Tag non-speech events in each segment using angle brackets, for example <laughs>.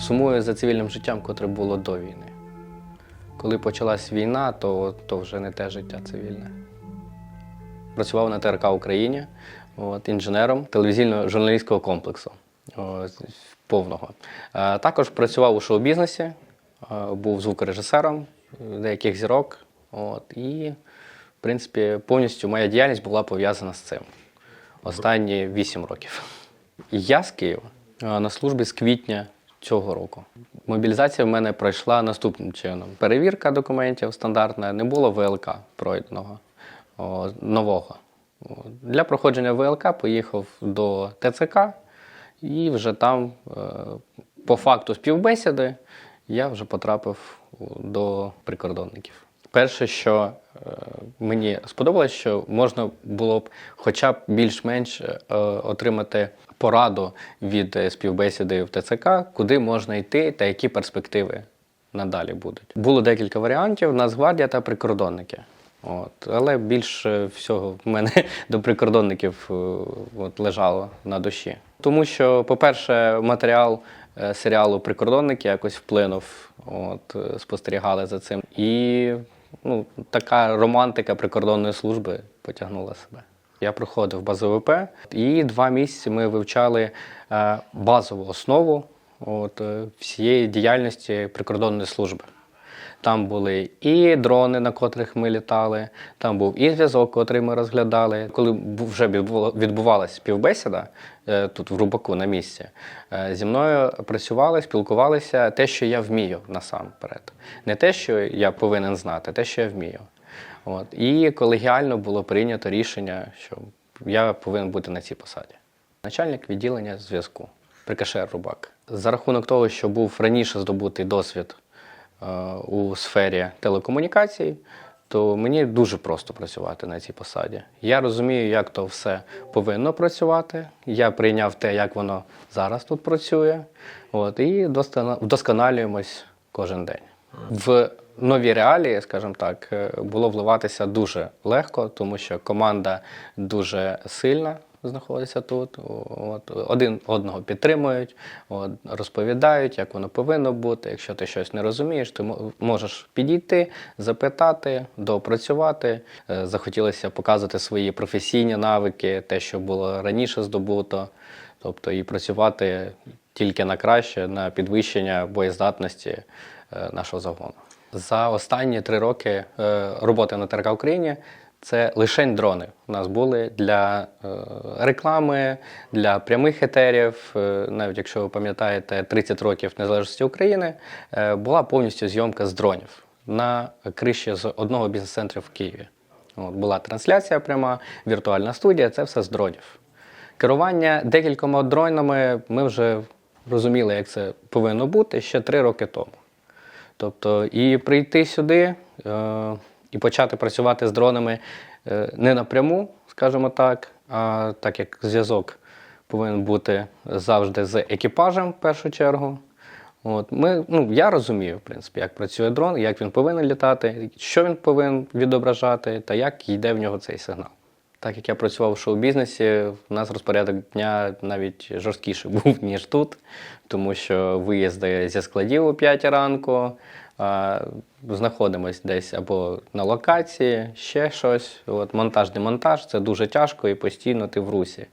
Сумую за цивільним життям, котре було до війни. Коли почалась війна, то, то вже не те життя цивільне. Працював на ТРК Україні от, інженером телевізійного журналістського комплексу от, повного. Е, також працював у шоу-бізнесі, е, був звукорежисером деяких зірок. От, і, в принципі, повністю моя діяльність була пов'язана з цим останні 8 років. Я з Києва е, на службі з квітня цього року. Мобілізація в мене пройшла наступним чином: перевірка документів стандартна, не було ВЛК пройденого о, нового. Для проходження ВЛК поїхав до ТЦК і вже там, е, по факту співбесіди, я вже потрапив до прикордонників. Перше, що е, мені сподобалось, що можна було б хоча б більш-менш е, отримати пораду від е, співбесіди в ТЦК, куди можна йти та які перспективи надалі будуть. Було декілька варіантів: Нацгвардія та прикордонники. От. Але більше всього в мене <laughs> до прикордонників е, от, лежало на душі. Тому що, по-перше, матеріал е, серіалу Прикордонники якось вплинув, от, спостерігали за цим. І ну, така романтика прикордонної служби потягнула себе. Я проходив базовий ВП, і два місяці ми вивчали е, базову основу от, е, всієї діяльності прикордонної служби. Там були і дрони, на котрих ми літали, там був і зв'язок, котрий ми розглядали. Коли вже відбу- відбувалася співбесіда е, тут в Рубаку на місці, зі мною працювали, спілкувалися те, що я вмію насамперед. Не те, що я повинен знати, те, що я вмію. От. І колегіально було прийнято рішення, що я повинен бути на цій посаді. Начальник відділення зв'язку, Прикашер Рубак. За рахунок того, що був раніше здобутий досвід е, у сфері телекомунікацій, то мені дуже просто працювати на цій посаді. Я розумію, як то все повинно працювати. Я прийняв те, як воно зараз тут працює. От, і вдосконалюємось кожен день. В нові реалії, скажімо так, е, було вливатися дуже легко, тому що команда дуже сильна знаходиться тут. От, один одного підтримують, от, розповідають, як воно повинно бути. Якщо ти щось не розумієш, ти мо- можеш підійти, запитати, доопрацювати. Е, Захотілося показати свої професійні навики, те, що було раніше здобуто, тобто і працювати тільки на краще, на підвищення боєздатності е, нашого загону. За останні три роки е, роботи на ТРК Україні це лише дрони. У нас були для е, реклами, для прямих етерів. Е, Навіть якщо ви пам'ятаєте 30 років незалежності України, була повністю зйомка з дронів на криші з одного бізнес-центру в Києві. От, була трансляція пряма, віртуальна студія, це все з дронів. Керування декількома дронами ми вже розуміли, як це повинно бути ще три роки тому. Тобто, і прийти сюди е, і почати працювати з дронами е, не напряму, скажімо так, а так як зв'язок повинен бути завжди з екіпажем в першу чергу. От, ми, ну, я розумію, в принципі, як працює дрон, як він повинен літати, що він повинен відображати та як йде в нього цей сигнал. Так як я працював в шоу-бізнесі, у нас розпорядок дня навіть жорсткіший <laughs> був, ніж тут, тому що виїзди зі складів о 5 ранку, знаходимось десь або на локації, ще щось. От, монтаж, демонтаж це дуже тяжко і постійно ти в русі.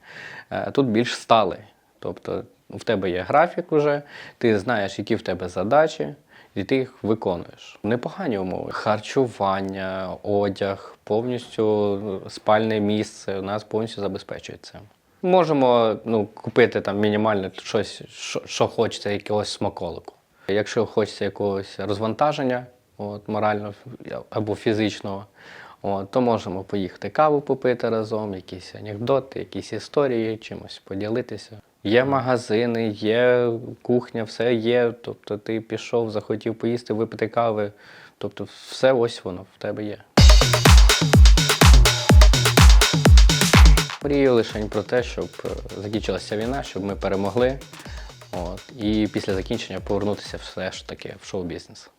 Е, Тут більш сталий. Тобто в тебе є графік уже, ти знаєш, які в тебе задачі, і ти їх виконуєш. Непогані умови. Харчування, одяг, повністю спальне місце у нас повністю забезпечується. Можемо ну, купити там мінімально щось, що, що хочеться, якогось смаколику. Якщо хочеться якогось розвантаження, от, морально або фізичного, от, то можемо поїхати каву попити разом, якісь анекдоти, якісь історії, чимось поділитися. Є магазини, є кухня, все є. Тобто ти пішов, захотів поїсти, випити кави. Тобто все ось воно в тебе є. Мрію лише про те, щоб е, закінчилася війна, щоб ми перемогли. От, і після закінчення повернутися все ж таки в шоу-бізнес.